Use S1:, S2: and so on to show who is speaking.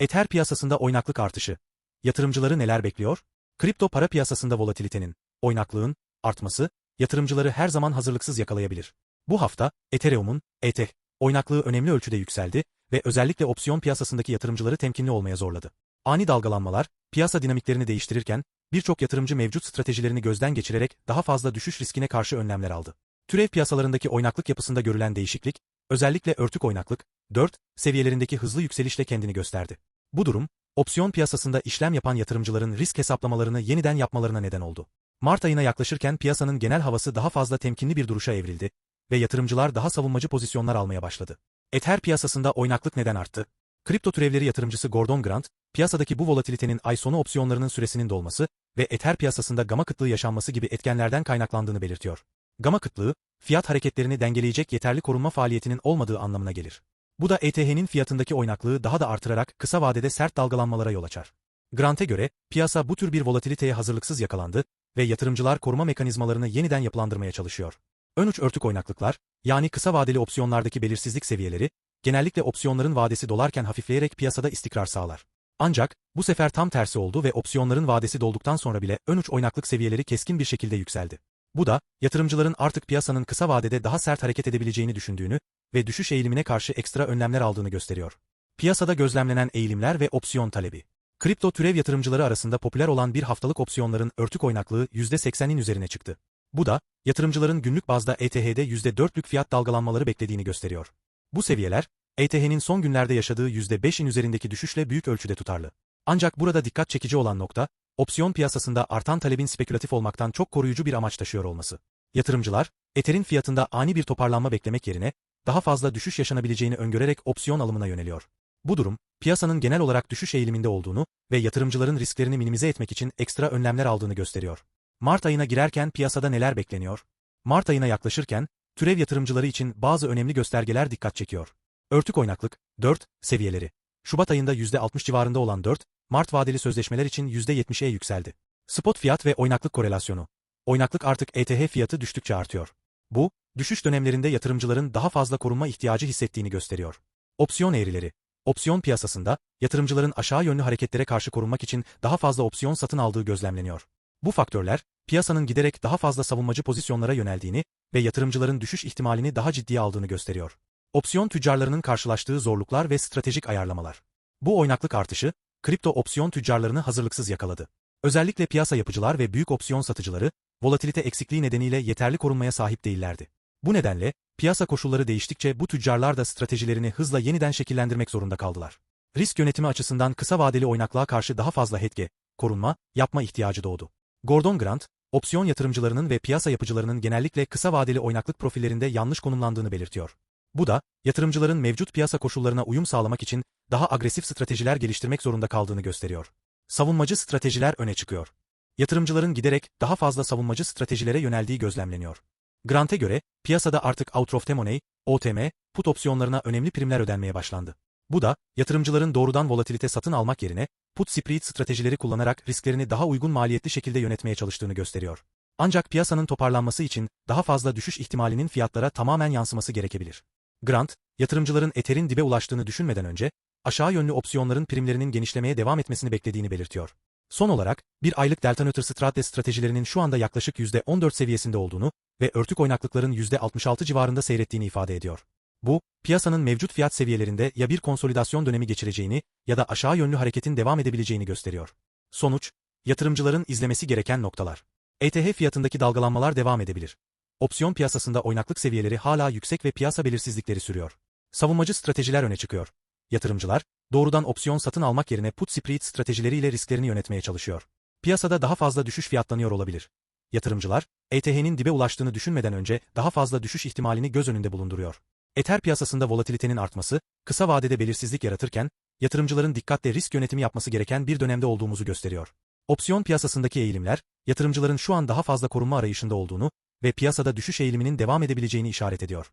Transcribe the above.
S1: Ether piyasasında oynaklık artışı. Yatırımcıları neler bekliyor? Kripto para piyasasında volatilitenin, oynaklığın, artması, yatırımcıları her zaman hazırlıksız yakalayabilir. Bu hafta, Ethereum'un, ETH, oynaklığı önemli ölçüde yükseldi ve özellikle opsiyon piyasasındaki yatırımcıları temkinli olmaya zorladı. Ani dalgalanmalar, piyasa dinamiklerini değiştirirken, birçok yatırımcı mevcut stratejilerini gözden geçirerek daha fazla düşüş riskine karşı önlemler aldı. Türev piyasalarındaki oynaklık yapısında görülen değişiklik, özellikle örtük oynaklık, 4 seviyelerindeki hızlı yükselişle kendini gösterdi. Bu durum, opsiyon piyasasında işlem yapan yatırımcıların risk hesaplamalarını yeniden yapmalarına neden oldu. Mart ayına yaklaşırken piyasanın genel havası daha fazla temkinli bir duruşa evrildi ve yatırımcılar daha savunmacı pozisyonlar almaya başladı. Ether piyasasında oynaklık neden arttı? Kripto türevleri yatırımcısı Gordon Grant, piyasadaki bu volatilitenin ay sonu opsiyonlarının süresinin dolması ve Ether piyasasında gama kıtlığı yaşanması gibi etkenlerden kaynaklandığını belirtiyor. Gama kıtlığı, fiyat hareketlerini dengeleyecek yeterli korunma faaliyetinin olmadığı anlamına gelir. Bu da ETH'nin fiyatındaki oynaklığı daha da artırarak kısa vadede sert dalgalanmalara yol açar. Grant'e göre, piyasa bu tür bir volatiliteye hazırlıksız yakalandı ve yatırımcılar koruma mekanizmalarını yeniden yapılandırmaya çalışıyor. Ön uç örtük oynaklıklar, yani kısa vadeli opsiyonlardaki belirsizlik seviyeleri, genellikle opsiyonların vadesi dolarken hafifleyerek piyasada istikrar sağlar. Ancak, bu sefer tam tersi oldu ve opsiyonların vadesi dolduktan sonra bile ön uç oynaklık seviyeleri keskin bir şekilde yükseldi. Bu da, yatırımcıların artık piyasanın kısa vadede daha sert hareket edebileceğini düşündüğünü ve düşüş eğilimine karşı ekstra önlemler aldığını gösteriyor. Piyasada gözlemlenen eğilimler ve opsiyon talebi. Kripto türev yatırımcıları arasında popüler olan bir haftalık opsiyonların örtük oynaklığı %80'in üzerine çıktı. Bu da, yatırımcıların günlük bazda ETH'de %4'lük fiyat dalgalanmaları beklediğini gösteriyor. Bu seviyeler, ETH'nin son günlerde yaşadığı %5'in üzerindeki düşüşle büyük ölçüde tutarlı. Ancak burada dikkat çekici olan nokta, opsiyon piyasasında artan talebin spekülatif olmaktan çok koruyucu bir amaç taşıyor olması. Yatırımcılar, Ether'in fiyatında ani bir toparlanma beklemek yerine, daha fazla düşüş yaşanabileceğini öngörerek opsiyon alımına yöneliyor. Bu durum, piyasanın genel olarak düşüş eğiliminde olduğunu ve yatırımcıların risklerini minimize etmek için ekstra önlemler aldığını gösteriyor. Mart ayına girerken piyasada neler bekleniyor? Mart ayına yaklaşırken, türev yatırımcıları için bazı önemli göstergeler dikkat çekiyor. Örtük oynaklık, 4, seviyeleri. Şubat ayında %60 civarında olan 4, Mart vadeli sözleşmeler için %70'e yükseldi. Spot fiyat ve oynaklık korelasyonu. Oynaklık artık ETH fiyatı düştükçe artıyor. Bu, düşüş dönemlerinde yatırımcıların daha fazla korunma ihtiyacı hissettiğini gösteriyor. Opsiyon eğrileri. Opsiyon piyasasında, yatırımcıların aşağı yönlü hareketlere karşı korunmak için daha fazla opsiyon satın aldığı gözlemleniyor. Bu faktörler, piyasanın giderek daha fazla savunmacı pozisyonlara yöneldiğini ve yatırımcıların düşüş ihtimalini daha ciddiye aldığını gösteriyor. Opsiyon tüccarlarının karşılaştığı zorluklar ve stratejik ayarlamalar. Bu oynaklık artışı, kripto opsiyon tüccarlarını hazırlıksız yakaladı. Özellikle piyasa yapıcılar ve büyük opsiyon satıcıları, volatilite eksikliği nedeniyle yeterli korunmaya sahip değillerdi. Bu nedenle, piyasa koşulları değiştikçe bu tüccarlar da stratejilerini hızla yeniden şekillendirmek zorunda kaldılar. Risk yönetimi açısından kısa vadeli oynaklığa karşı daha fazla hedge, korunma, yapma ihtiyacı doğdu. Gordon Grant, opsiyon yatırımcılarının ve piyasa yapıcılarının genellikle kısa vadeli oynaklık profillerinde yanlış konumlandığını belirtiyor. Bu da, yatırımcıların mevcut piyasa koşullarına uyum sağlamak için daha agresif stratejiler geliştirmek zorunda kaldığını gösteriyor. Savunmacı stratejiler öne çıkıyor. Yatırımcıların giderek daha fazla savunmacı stratejilere yöneldiği gözlemleniyor. Grant'e göre, piyasada artık out of money, OTM, put opsiyonlarına önemli primler ödenmeye başlandı. Bu da, yatırımcıların doğrudan volatilite satın almak yerine, put spread stratejileri kullanarak risklerini daha uygun maliyetli şekilde yönetmeye çalıştığını gösteriyor. Ancak piyasanın toparlanması için daha fazla düşüş ihtimalinin fiyatlara tamamen yansıması gerekebilir. Grant, yatırımcıların Ether'in dibe ulaştığını düşünmeden önce, aşağı yönlü opsiyonların primlerinin genişlemeye devam etmesini beklediğini belirtiyor. Son olarak, bir aylık Delta Neutral Strate stratejilerinin şu anda yaklaşık %14 seviyesinde olduğunu ve örtük oynaklıkların %66 civarında seyrettiğini ifade ediyor. Bu, piyasanın mevcut fiyat seviyelerinde ya bir konsolidasyon dönemi geçireceğini ya da aşağı yönlü hareketin devam edebileceğini gösteriyor. Sonuç, yatırımcıların izlemesi gereken noktalar. ETH fiyatındaki dalgalanmalar devam edebilir. Opsiyon piyasasında oynaklık seviyeleri hala yüksek ve piyasa belirsizlikleri sürüyor. Savunmacı stratejiler öne çıkıyor. Yatırımcılar, doğrudan opsiyon satın almak yerine put spread stratejileriyle risklerini yönetmeye çalışıyor. Piyasada daha fazla düşüş fiyatlanıyor olabilir. Yatırımcılar, ETH'nin dibe ulaştığını düşünmeden önce daha fazla düşüş ihtimalini göz önünde bulunduruyor. Ether piyasasında volatilitenin artması, kısa vadede belirsizlik yaratırken, yatırımcıların dikkatle risk yönetimi yapması gereken bir dönemde olduğumuzu gösteriyor. Opsiyon piyasasındaki eğilimler, yatırımcıların şu an daha fazla korunma arayışında olduğunu ve piyasada düşüş eğiliminin devam edebileceğini işaret ediyor.